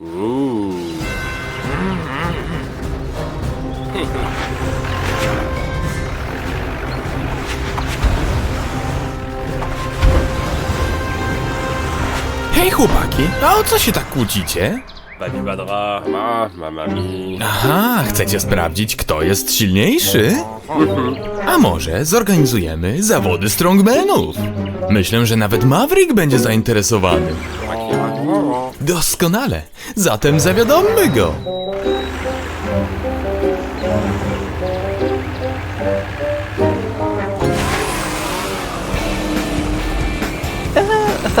Uuu. Hej chłopaki, a o co się tak kłócicie? Babi badra, ma, mama mi. Aha, chcecie sprawdzić, kto jest silniejszy? A może zorganizujemy zawody strongmanów? Myślę, że nawet Maverick będzie zainteresowany. Doskonale, zatem zawiadommy go.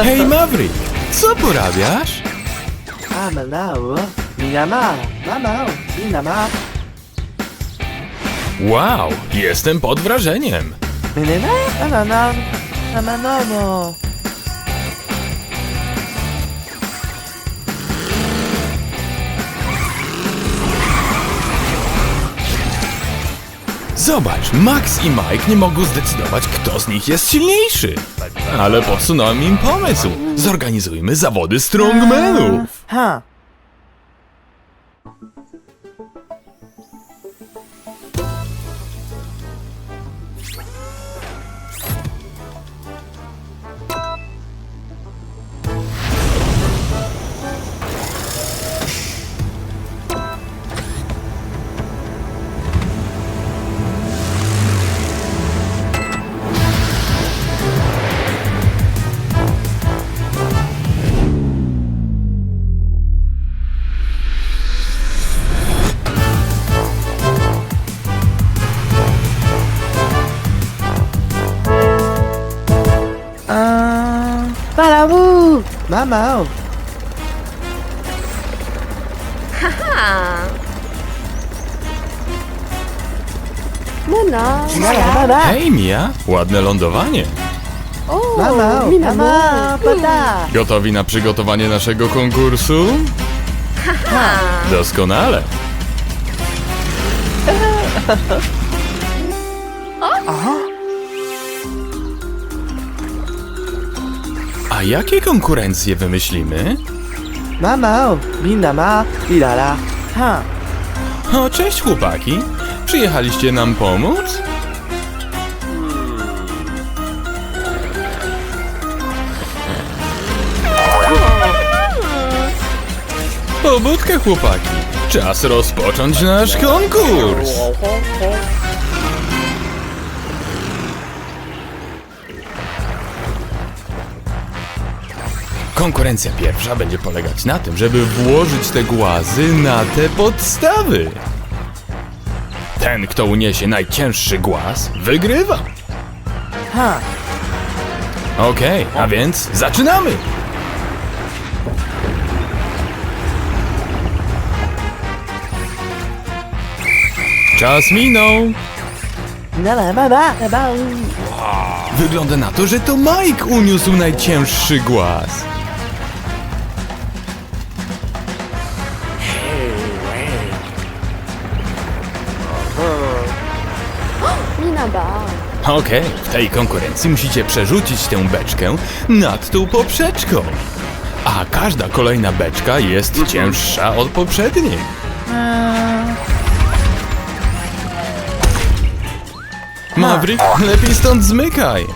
Hej Maverick, co porabiasz? Manao, Minama, Mamao, Minama, Wow, jestem pod wrażeniem. Menena, Anana, Amanono. Zobacz, Max i Mike nie mogą zdecydować, kto z nich jest silniejszy. Ale podsunąłem im pomysł. Zorganizujmy zawody strongmanów. Ha, Malabu, Mamao. Mona, Mala, mala. Hej Mia, ładne lądowanie. o, Mamao, Mina, Mama, Pada. Gotowi na przygotowanie naszego konkursu? Doskonale. A jakie konkurencje wymyślimy? Mamao, Minama, Ilala. Ha, O, cześć chłopaki. Przyjechaliście nam pomóc? Pobudkę chłopaki. Czas rozpocząć nasz konkurs. Konkurencja pierwsza będzie polegać na tym, żeby włożyć te głazy na te podstawy. Ten, kto uniesie najcięższy głaz, wygrywa. ha. Okej, a więc zaczynamy! Czas minął. Wygląda na to, że to Mike uniósł najcięższy głaz. Okej, w tej konkurencji musicie przerzucić tę beczkę nad tą poprzeczką. A każda kolejna beczka jest cięższa od poprzedniej. Maverick, lepiej stąd zmykaj.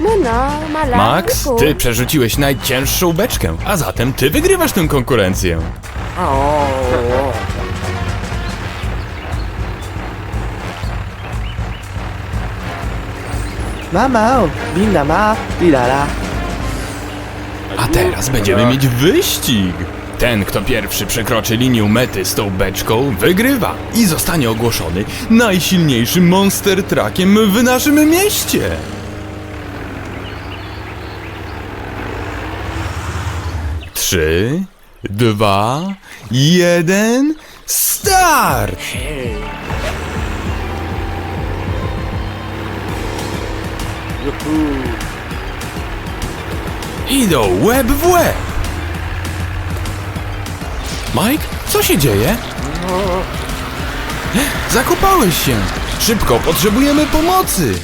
Mona, mala. Max, ty przerzuciłeś najcięższą beczkę, a zatem ty wygrywasz tę konkurencję. Mamao, Minama, Ilala. A teraz będziemy mieć wyścig. Ten, kto pierwszy przekroczy linię mety z tą beczką, wygrywa i zostanie ogłoszony najsilniejszym monster truckiem w naszym mieście. Trzy, dwa, jeden, start! Idą łeb w łeb. Mike, co się dzieje? Zakopałeś się. Szybko, potrzebujemy pomocy.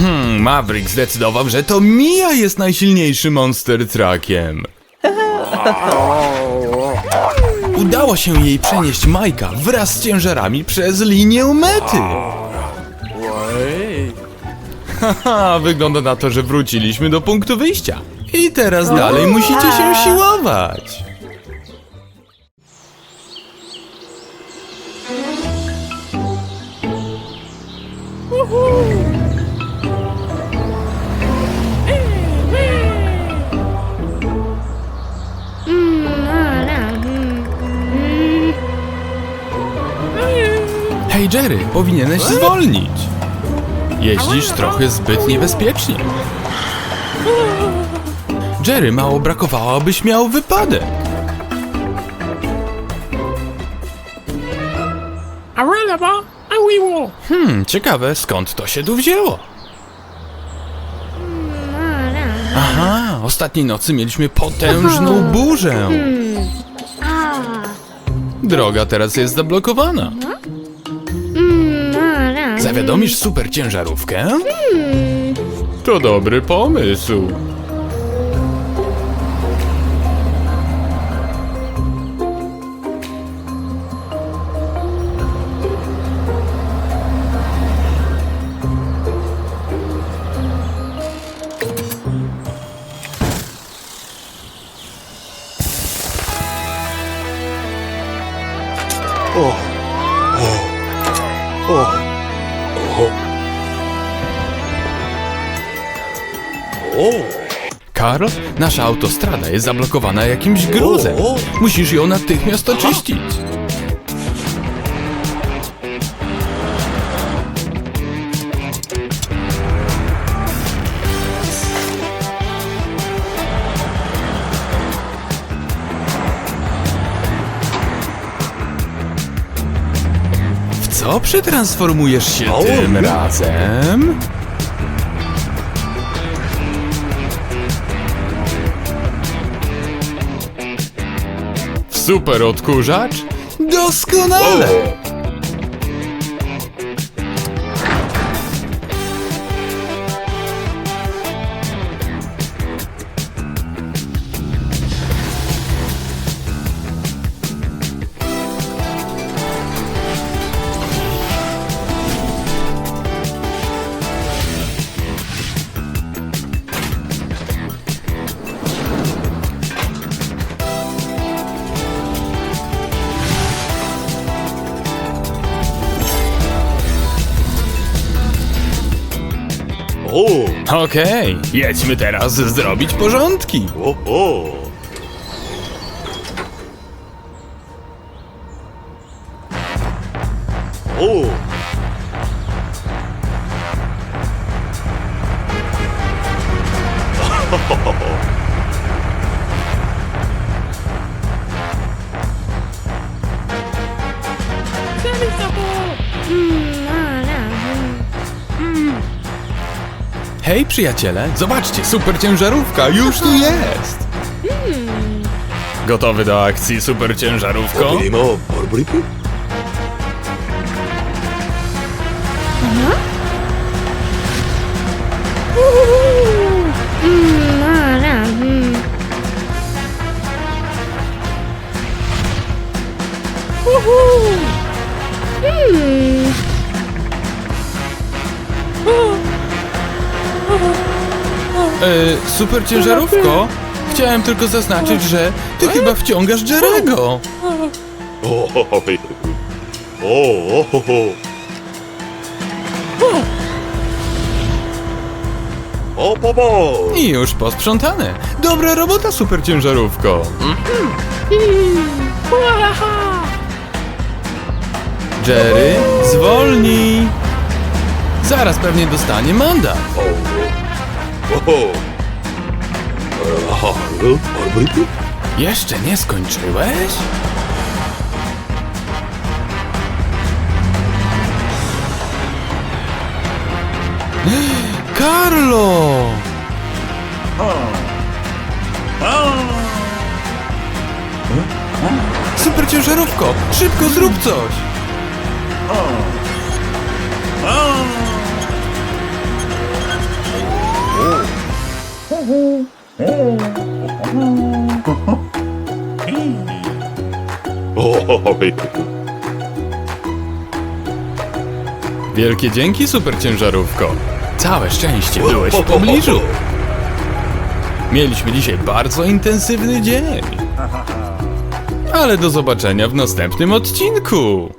Hmm, Maverick zdecydował, że to Mia jest najsilniejszym Monster Truckiem. Udało się jej przenieść Majka wraz z ciężarami przez linię mety. Haha, wygląda na to, że wróciliśmy do punktu wyjścia. I teraz dalej musicie się siłować. Hej Jerry, powinieneś zwolnić. Jeździsz trochę zbyt niebezpiecznie. Jerry, mało brakowało, abyś miał wypadek. Hmm, ciekawe, skąd to się tu wzięło? Aha, ostatniej nocy mieliśmy potężną burzę. Droga teraz jest zablokowana. Zawiadomisz super ciężarówkę? To dobry pomysł. Karl, nasza autostrada jest zablokowana jakimś gruzem. Musisz ją natychmiast oczyścić. Co przetransformujesz się tym razem? W super odkurzacz? Doskonale! Okej, jedźmy teraz zrobić porządki. o, o. O, Hej przyjaciele, zobaczcie, super ciężarówka już tu jest. Gotowy do akcji, super ciężarówko? primo, borbripu? E, super ciężarówko? Chciałem tylko zaznaczyć, że ty chyba wciągasz Jerego. O, o, o, o! I już posprzątane. Dobra robota, super ciężarówko. Jerry, zwolnij. Zaraz pewnie dostanie mandat. Oho. Jeszcze nie skończyłeś? Karlo! Super ciężarówko! Szybko zrób coś! Oj, Wielkie dzięki, super ciężarówko! Całe szczęście, byłeś w pobliżu! Mieliśmy dzisiaj bardzo intensywny dzień. Ale do zobaczenia w następnym odcinku!